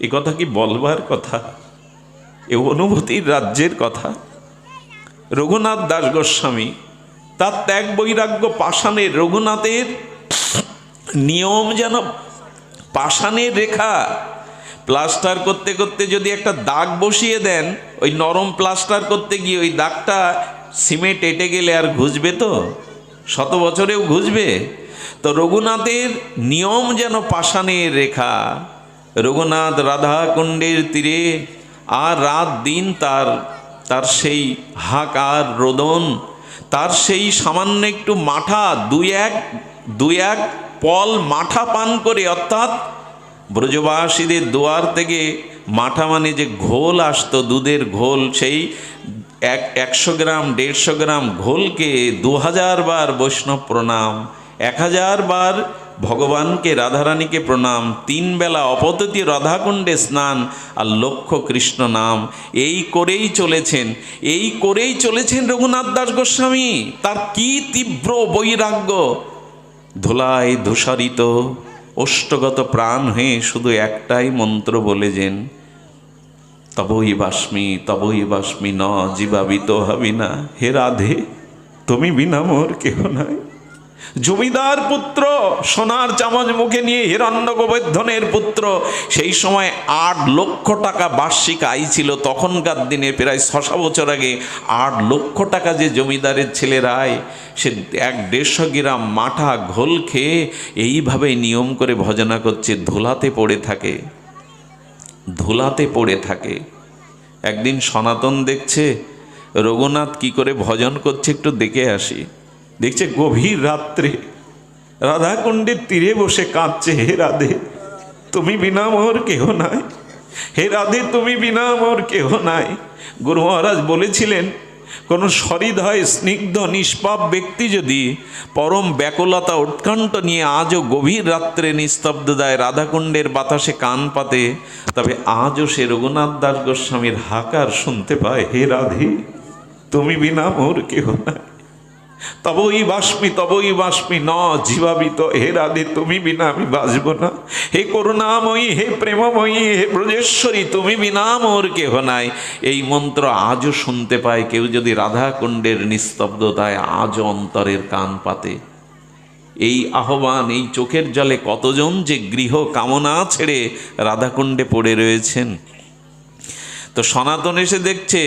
এ কথা কি বলবার কথা? এ অনুভূতির রাজ্যের কথা? রঘুনাথ দাস গোস্বামী, তার ত্যাগ বৈরাগ্য পাষাণের রঘুনাথের নিয়ম যেন পাষাণের রেখা, প্লাস্টার করতে করতে যদি একটা দাগ বসিয়ে দেন, ওই নরম প্লাস্টার করতে গিয়ে ওই দাগটা সিমেন্ট এঁটে গেলে আর ঘুষবে তো? শত বছরেও ঘুষবে? তো রঘুনাথের নিয়ম যেন পাষাণের রেখা রঘুনাথ রাধাকুণ্ডের তীরে, আর রাত দিন তার তার সেই হাকার রোদন, তার সেই সামান্য একটু মাঠা, দুই এক দুই এক পল মাঠা পান করে, অর্থাৎ ব্রজবাসীদের দুয়ার থেকে মাঠা মানে যে ঘোল আসতো, দুধের ঘোল, সেই এক, একশো গ্রাম, দেড়শো গ্রাম ঘোলকে দু হাজার বার বৈষ্ণব প্রণাম, এক হাজার বার ভগবানকে রাধারানীকে প্রণাম, তিন বেলা অপততি রাধাকুণ্ডে স্নান আর লক্ষ্য কৃষ্ণ নাম। এই করেই চলেছেন, এই করেই চলেছেন রঘুনাথ দাস গোস্বামী। তার কি তীব্র বৈরাগ্য? ধুলায় ধূসারিত, অষ্টগত প্রাণ হয়ে শুধু একটাই মন্ত্র বলে যেন তবই বাস্মি তবই বাস্মি ন জীবাবিত হবি না। হে রাধে, তুমি বিনা মোর কেহ নাই। জমিদার পুত্র, সোনার চামচ মুখে নিয়ে হিরণ্য গোবর্ধনের পুত্র। সেই সময় আট লক্ষ টাকা বার্ষিক আয় ছিল। তখনকার দিনে প্রায় ছশো বছর আগে আট লক্ষ টাকা যে জমিদারের ছেলের আয়, সে এক দেড়শো গ্রাম মাঠা ঘোল খেয়ে এইভাবে নিয়ম করে ভজনা করছে, ধুলাতে পড়ে থাকে। ধুলাতে পড়ে থাকে। একদিন সনাতন দেখছে, রঘুনাথ কি করে ভজন করছে একটু দেখে আসি। দেখছে গভীর রাত্রে। রাধাকুণ্ডের তীরে বসে কাঁদছে, হে রাধে, তুমি বিনা মোর কেহ নাই? হে রাধে, তুমি বিনা মোর কেহ নাই? গুরু মহারাজ বলেছিলেন, কোনো সরিদয়, স্নিগ্ধ, নিষ্পাপ ব্যক্তি যদি পরম ব্যাকুলতা উৎকণ্ঠ নিয়ে আজও গভীর রাত্রে নিস্তব্ধতায় রাধাকুণ্ডের বাতাসে কান পাতে, তবে আজও সে রঘুনাথ দাস গোস্বামীর হাকার শুনতে পায়, হে রাধে, তুমি বিনা মোর কেহ নাই? তবই বাস্মি তবই বাস্মি ন জীবাবিত হে রাধে, তুমি বিনা আমি বাঁচব না। হে করুণাময়ী, হে প্রেমময়ী, হে ব্রজেশ্বরী, তুমি বিনা মোর কেহ নাই। এই মন্ত্র আজও শুনতে পায় কেউ যদি রাধাকুণ্ডের নিস্তব্ধতায় আজ অন্তরের কান পাতে। এই আহ্বান, এই চোখের জলে কতজন যে গৃহ কামনা ছেড়ে রাধাকুণ্ডে পড়ে রয়েছেন? তো সনাতন এসে দেখছে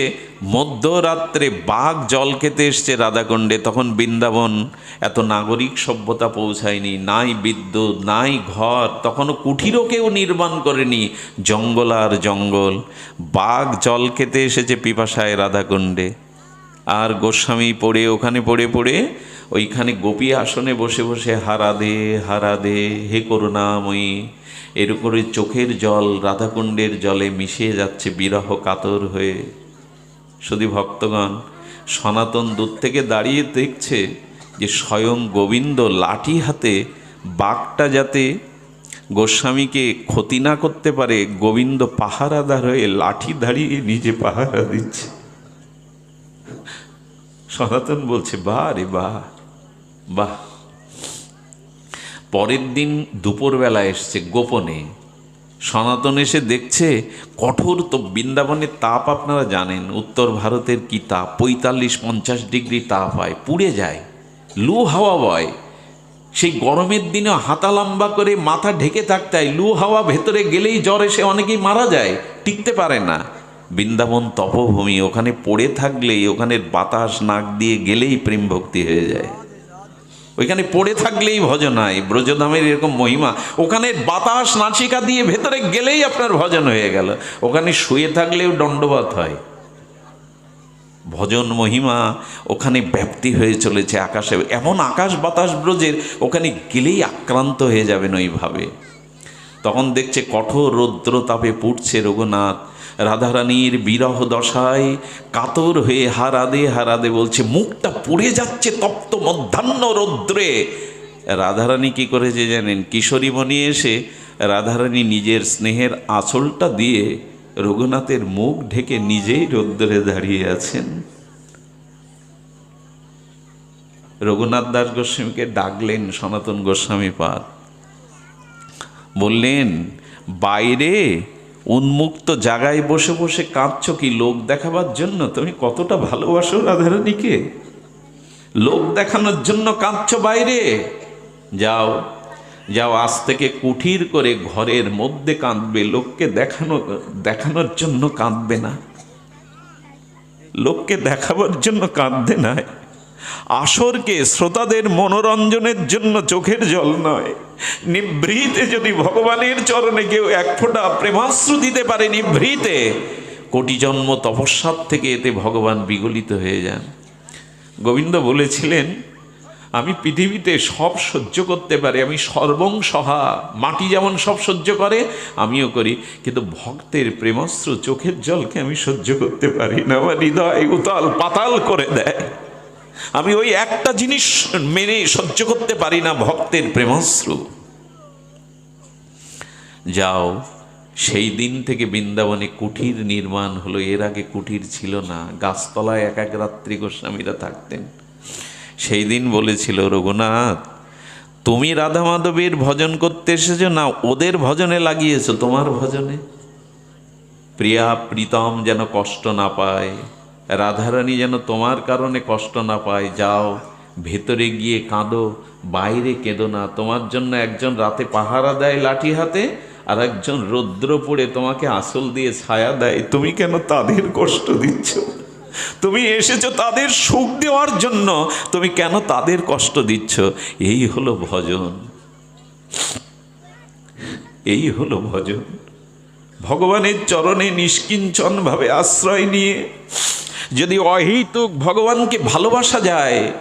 মধ্যরাত্রে বাঘ জল খেতে এসছে রাধাকুণ্ডে। তখন বৃন্দাবন এত নাগরিক সভ্যতা পৌঁছায়নি, নাই বিদ্যুৎ, নাই ঘর, তখনও কুঠিরও কেউ নির্মাণ করেনি। জঙ্গল আর জঙ্গল, বাঘ জল খেতে এসেছে পিপাসায় রাধাকুণ্ডে। আর গোস্বামী পড়ে, ওখানে পড়ে পড়ে ওইখানে গোপী আসনে বসে বসে, হারা দে হারা দে, হে করুণাময়ী। এর করে চোখের জল রাধাকুণ্ডের জলে মিশিয়ে যাচ্ছে বিরহ কাতর হয়ে। শুধু ভক্তগণ, সনাতন দূর থেকে দাঁড়িয়ে দেখছে যে স্বয়ং গোবিন্দ লাঠি হাতে বাঘটা যাতে গোস্বামীকে ক্ষতি না করতে পারে, গোবিন্দ পাহারাদার হয়ে লাঠি দাঁড়িয়ে নিজে পাহারা দিচ্ছে। সনাতন বলছে, বাহ রে বাহ। বাহ। পরের দিন দুপুরবেলা এসছে গোপনে। সনাতন এসে দেখছে কঠোর তো বৃন্দাবনের তাপ, আপনারা জানেন, উত্তর ভারতের কি তাপ? পঁয়তাল্লিশ, পঞ্চাশ ডিগ্রি তাপ হয়, পুড়ে যায়, লু হাওয়া বয়। সেই গরমের দিনে হাতা লম্বা করে মাথা ঢেকে থাকতে হয়, লু হাওয়া ভেতরে গেলেই জ্বর এসে অনেকেই মারা যায়, টিকতে পারে না। বৃন্দাবন তপভূমি, ওখানে পড়ে থাকলেই, ওখানের বাতাস নাক দিয়ে গেলেই প্রেম ভক্তি হয়ে যায়। ওইখানে পড়ে থাকলেই ভজন হয়, ব্রজধামের এরকম মহিমা। ওখানে বাতাস নাচিকা দিয়ে ভেতরে গেলেই আপনার ভজন হয়ে গেল। ওখানে শুয়ে থাকলেও দণ্ডবাত হয়। ভজন মহিমা ওখানে ব্যাপ্তি হয়ে চলেছে আকাশে। এমন আকাশ বাতাস ব্রজের, ওখানে গেলেই আক্রান্ত হয়ে যাবেন ওইভাবে। তখন দেখছে কঠোর রৌদ্র তাপে পুড়ছে রঘুনাথ। রাধারানীর বিরহ দশায় কাতর হয়ে হারাদে হারাদে বলছে, মুখটা পুড়ে যাচ্ছে তপ্ত মধ্যাহ্ন রৌদ্রে। রাধারানী কি করেছে জানেন? কিশোরীমণি এসে রাধারানী নিজের স্নেহের আঁচলটা দিয়ে রঘুনাথের মুখ ঢেকে নিজেই রৌদ্রে দাঁড়িয়ে আছেন। রঘুনাথ দাস গোস্বামীকে ডাকলেন সনাতন গোস্বামী পাদ। বললেন, বাইরে উন্মুক্ত জায়গায় বসে বসে কাঁদছ কি? লোক দেখাবার জন্য? তুমি কতটা ভালোবাসো রাধারানীকে। লোক দেখানোর জন্য কাঁদছ বাইরে। যাও যাও, আজ থেকে কুঠির করে ঘরের মধ্যে কাঁদবে। লোককে দেখানো, দেখানোর জন্য কাঁদবে না। লোককে দেখাবার জন্য কাঁদবে নয় আসরকে শ্রোতাদের মনোরঞ্জনের জন্য চোখের জল নয়। নিভৃতে যদি ভগবানের চরণে কেউ এক ফোঁটা প্রেমাশ্রু দিতে পারে নিভৃতে, কোটি জন্ম তপস্যার থেকে এতে ভগবান বিগলিত হয়ে যান। গোবিন্দ বলেছিলেন, আমি পৃথিবীতে সব সহ্য করতে পারি, আমি সর্বং সহা মাটি যেমন সব সহ্য করে, আমিও করি, কিন্তু ভক্তের প্রেমস্ত্র চোখের জলকে আমি সহ্য করতে পারি না। আমার হৃদয় উতাল পাতাল করে দেয়। আমি ওই একটা জিনিস মেনে সহ্য করতে পারি না ভক্তের প্রেমশ্রু যাও, সেই দিন থেকে বৃন্দাবনে কুঠির নির্মাণ হলো, এর আগে কুঠির ছিল না, গাছতলায় এক এক রাত্রি গোস্বামীরা থাকতেন। সেই দিন বলেছিল, রঘুনাথ, তুমি রাধা মাধবীর ভজন করতে এসেছ, না ওদের ভজনে লাগিয়েছো তোমার ভজনে? প্রিয়া, প্রীতম যেন কষ্ট না পায় রাধারানী যেন তোমার কারণে কষ্ট না পায়, যাও, ভেতরে গিয়ে কাঁদো, বাইরে কেঁদো না। তোমার জন্য একজন রাতে পাহারা দেয় লাঠি হাতে, আর একজন রৌদ্র পড়ে তোমাকে আসল দিয়ে ছায়া দেয়। তুমি কেন তাদের কষ্ট দিচ্ছ? তুমি এসেছ তাদের সুখ দেওয়ার জন্য, তুমি কেন তাদের কষ্ট দিচ্ছ? এই হলো ভজন। এই হলো ভজন। ভগবানের চরণে নিষ্কিঞ্চনভাবে আশ্রয় নিয়ে যদি অহেতুক ভগবানকে ভালোবাসা যায়,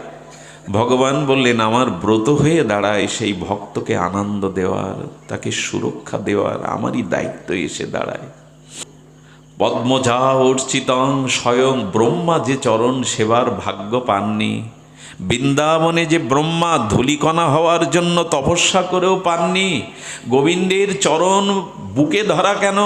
ভগবান বললেন, আমার ব্রত হয়ে দাঁড়ায় সেই ভক্তকে আনন্দ দেওয়ার, তাকে সুরক্ষা দেওয়ার আমারই দায়িত্ব এসে দাঁড়ায়। পদ্মজা অর্চিতং স্বয়ং ব্রহ্মা যে চরণ সেবার ভাগ্য পাননি, বৃন্দাবনে যে ব্রহ্মা ধুলিকণা হওয়ার জন্য তপস্যা করেও পাননি, গোবিন্দের চরণ বুকে ধরা কেন?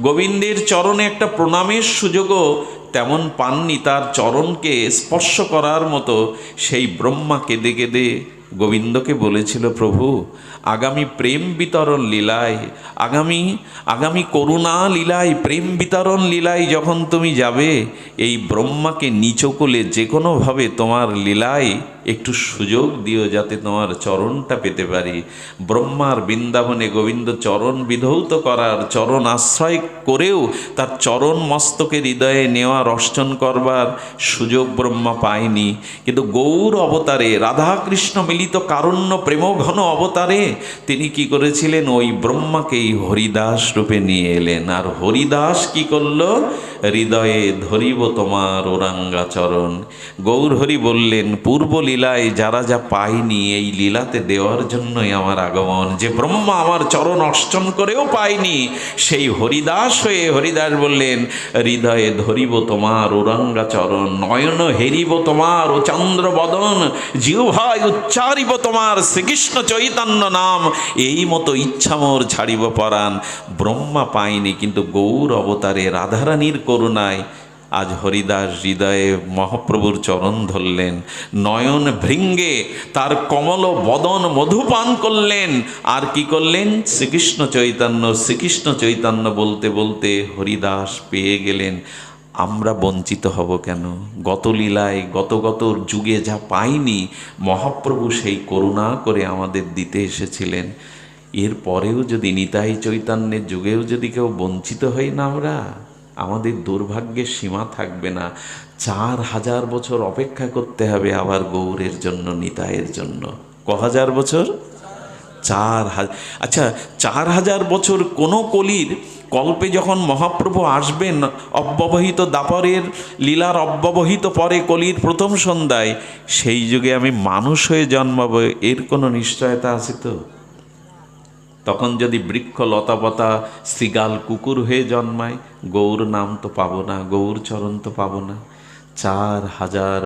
গোবিন্দের চরণে একটা প্রণামের সুযোগও তেমন পাননি তার চরণকে স্পর্শ করার মতো সেই ব্রহ্মা কেঁদে কেঁদে গোবিন্দকে বলেছিল প্রভু আগামী প্রেম বিতরণ লীলায়, আগামী আগামী করুণা লীলায়, প্রেম বিতরণ লীলায় যখন তুমি যাবে, এই ব্রহ্মাকে নিচকলে যে কোনোভাবে তোমার লীলায় একটু সুযোগ দিও যাতে তোমার চরণটা পেতে পারি। ব্রহ্মার বৃন্দাবনে গোবিন্দ চরণ বিধৌত করার, চরণ আশ্রয় করেও তার চরণ মস্তকে হৃদয়ে নেওয়ার, অর্চন করবার সুযোগ ব্রহ্মা পায়নি। কিন্তু গৌর অবতারে, রাধাকৃষ্ণ মিলিত কারণ্য প্রেমঘন অবতারে তিনি কি করেছিলেন? ওই ব্রহ্মাকেই হরিদাস রূপে নিয়ে এলেন। আর হরিদাস কি করল? হৃদয়ে ধরিব তোমার ওরাঙ্গাচরণ। গৌর হরি বললেন পূর্ব লীলায় যারা যা পায়নি, এই লীলাতে দেওয়ার জন্যই আমার আগমন। যে ব্রহ্মা আমার চরণ অর্চন করেও পায়নি, সেই হরিদাস হয়ে হরিদাস বললেন, হৃদয়ে ধরিব তোমার ওরাঙ্গাচরণ, নয়ন হেরিব তোমার ও চন্দ্র বদন জিহ্বায় উচ্চারিব তোমার শ্রীকৃষ্ণ চৈতন্য নাম এই মতো ইচ্ছা মোর ছাড়িব পরাণ। ব্রহ্মা পায়নি কিন্তু গৌর অবতারে রাধারানীর করুণায়। আজ হরিদাস হৃদয়ে মহাপ্রভুর চরণ ধরলেন। নয়ন ভৃঙ্গে তার কমল বদন মধুপান করলেন। আর কি করলেন? শ্রীকৃষ্ণ চৈতন্য শ্রীকৃষ্ণ চৈতন্য বলতে বলতে হরিদাস পেয়ে গেলেন। আমরা বঞ্চিত হব কেন? গত লীলায়, গত গত যুগে যা পাইনি, মহাপ্রভু সেই করুণা করে আমাদের দিতে এসেছিলেন। এর পরেও যদি নিতাই চৈতন্যের যুগেও যদি কেউ বঞ্চিত হই না আমরা, আমাদের দুর্ভাগ্যের সীমা থাকবে না। চার হাজার বছর অপেক্ষা করতে হবে আবার গৌরের জন্য, নিতাইয়ের জন্য। ক হাজার বছর? চার হাজার আচ্ছা চার হাজার বছর কোনো কলির কল্পে যখন মহাপ্রভু আসবেন, অব্যবহিত দাপরের লীলার অব্যবহিত পরে কলির প্রথম সন্ধ্যায়, সেই যুগে আমি মানুষ হয়ে জন্মাবো, এর কোনো নিশ্চয়তা আছে তো? তখন যদি বৃক্ষ লতাপতা শ্রীগাল কুকুর হয়ে জন্মায়, গৌর নাম তো পাবো না, গৌর চরণ তো পাবো না, চার হাজার